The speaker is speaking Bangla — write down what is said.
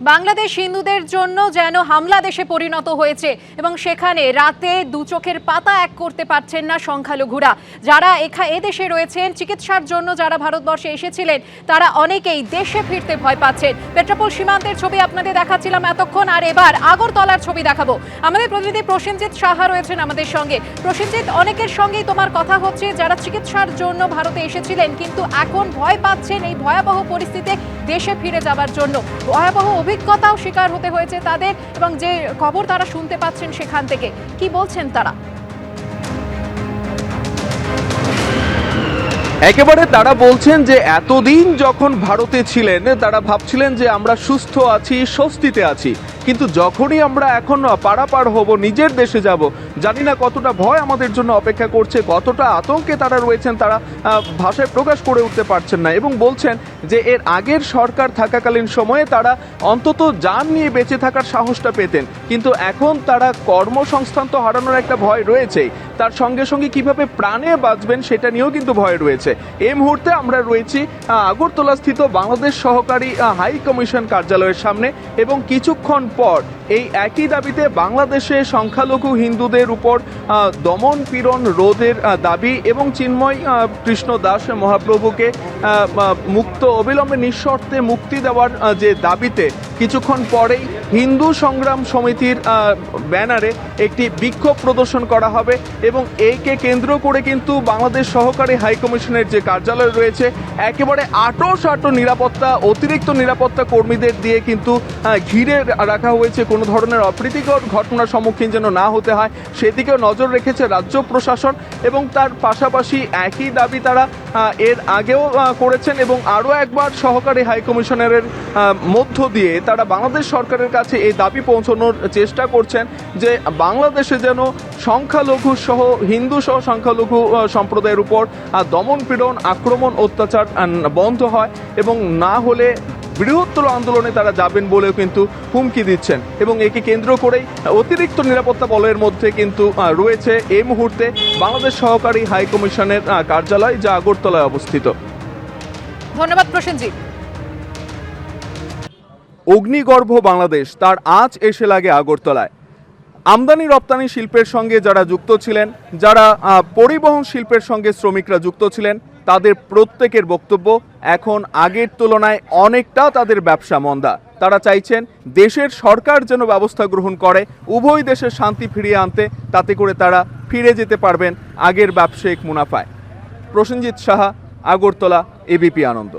বাংলাদেশ হিন্দুদের জন্য যেন হামলা দেশে পরিণত হয়েছে এবং সেখানে রাতে দু চোখের পাতা এক করতে পারছেন না সংখ্যালঘুরা। যারা এখা এদেশে রয়েছেন, চিকিৎসার জন্য যারা ভারতবর্ষে এসেছিলেন, তারা অনেকেই দেশে ফিরতে ভয় পাচ্ছেন। পেট্রাপোল সীমান্তের ছবি আপনাদের দেখাচ্ছিলাম এতক্ষণ, আর এবার আগরতলার ছবি দেখাবো। আমাদের প্রতিনিধি প্রসেনজিৎ সাহা রয়েছেন আমাদের সঙ্গে। প্রসেনজিৎ, অনেকের সঙ্গেই তোমার কথা হচ্ছে, যারা চিকিৎসার জন্য ভারতে এসেছিলেন, কিন্তু এখন ভয় পাচ্ছেন এই ভয়াবহ পরিস্থিতিতে দেশে ফিরে যাবার জন্য। ভয়াবহ অভিজ্ঞতাও শিকার হতে হয়েছে তাদের এবং যে খবর তারা শুনতে পাচ্ছেন সেখান থেকে। কি বলছেন তারা? একেবারে তারা বলছেন যে এতদিন যখন ভারতে ছিলেন, তারা ভাবছিলেন যে আমরা সুস্থ আছি, স্বস্তিতে আছি। কিন্তু যখনই আমরা এখন পারাপার হব, নিজের দেশে যাব, জানি না কতটা ভয় আমাদের জন্য অপেক্ষা করছে, কতটা আতঙ্কে তারা রয়েছেন, তারা ভাষায় প্রকাশ করে উঠতে পারছেন না এবং বলছেন যে এর আগের সরকার থাকাকালীন সময়ে তারা অন্তত যান নিয়ে বেঁচে থাকার সাহসটা পেতেন। কিন্তু এখন তারা কর্মসংস্থান তো হারানোর একটা ভয় রয়েছেই। তার সঙ্গে সঙ্গে কীভাবে প্রাণে বাঁচবেন সেটা নিয়েও কিন্তু ভয় রয়েছে। এই মুহূর্তে আমরা রয়েছি আগরতলা স্থিত বাংলাদেশ সহকারী হাই কমিশন কার্যালয়ের সামনে এবং কিছুক্ষণ পর এই একই দাবিতে বাংলাদেশে সংখ্যালঘু হিন্দুদের উপর দমন পীড়ন রোধের দাবি এবং চিন্ময় কৃষ্ণ দাস মহাপ্রভুকে মুক্ত অবিলম্বে নিঃশর্তে মুক্তি দেওয়ার যে দাবিতে কিছুক্ষণ পরেই হিন্দু সংগ্রাম সমিতির ব্যানারে একটি বিক্ষোভ প্রদর্শন করা হবে এবং এইকে কেন্দ্র করে কিন্তু বাংলাদেশ সহকারী হাইকমিশনের যে কার্যালয় রয়েছে একেবারে আটো সাটো নিরাপত্তা অতিরিক্ত নিরাপত্তা কর্মীদের দিয়ে কিন্তু ঘিরে রাখা হয়েছে কোনো ধরনের অপ্রীতিকর ঘটনার সম্মুখীন যেন না হতে হয় সেদিকেও নজর রেখেছে রাজ্য প্রশাসন এবং তার পাশাপাশি একই দাবি তারা এর আগেও করেছেন এবং আরও একবার সহকারী হাই কমিশনারের আহ, মধ্য দিয়ে তারা বাংলাদেশ সরকারের কাছে এই দাবি পৌঁছানোর চেষ্টা করছেন যে বাংলাদেশে যেন সংখ্যালঘু সহ, হিন্দু সহ সংখ্যালঘু সম্প্রদায়ের উপর দমন পীড়ন, আক্রমণ, অত্যাচার বন্ধ হয় এবং না হলে বৃহত্তর আন্দোলনে তারা যাবেন বলেও কিন্তু হুমকি দিচ্ছেন। এবং একে কেন্দ্র করেই অতিরিক্ত নিরাপত্তা বলয়ের মধ্যে কিন্তু রয়েছে এই মুহূর্তে বাংলাদেশ সহকারী হাই কমিশনের কার্যালয়, যা আগরতলায় অবস্থিত। ধন্যবাদ প্রসেনজিৎ অগ্নিগর্ভ বাংলাদেশ, তার আঁচ এসে লাগে আগরতলায়। আমদানি রপ্তানি শিল্পের সঙ্গে যারা যুক্ত ছিলেন, যারা পরিবহন শিল্পের সঙ্গে শ্রমিকরা যুক্ত ছিলেন, তাদের প্রত্যেকের বক্তব্য এখন আগের তুলনায় অনেকটা তাদের ব্যবসা মন্দা। তারা চাইছেন দেশের সরকার যেন ব্যবস্থা গ্রহণ করে, উভয় দেশের শান্তি ফিরিয়ে আনতে, তাতে করে তারা ফিরে যেতে পারবেন আগের ব্যবসায়িক মুনাফায়। প্রসেনজিৎ সাহা, আগরতলা এবিপি আনন্দ।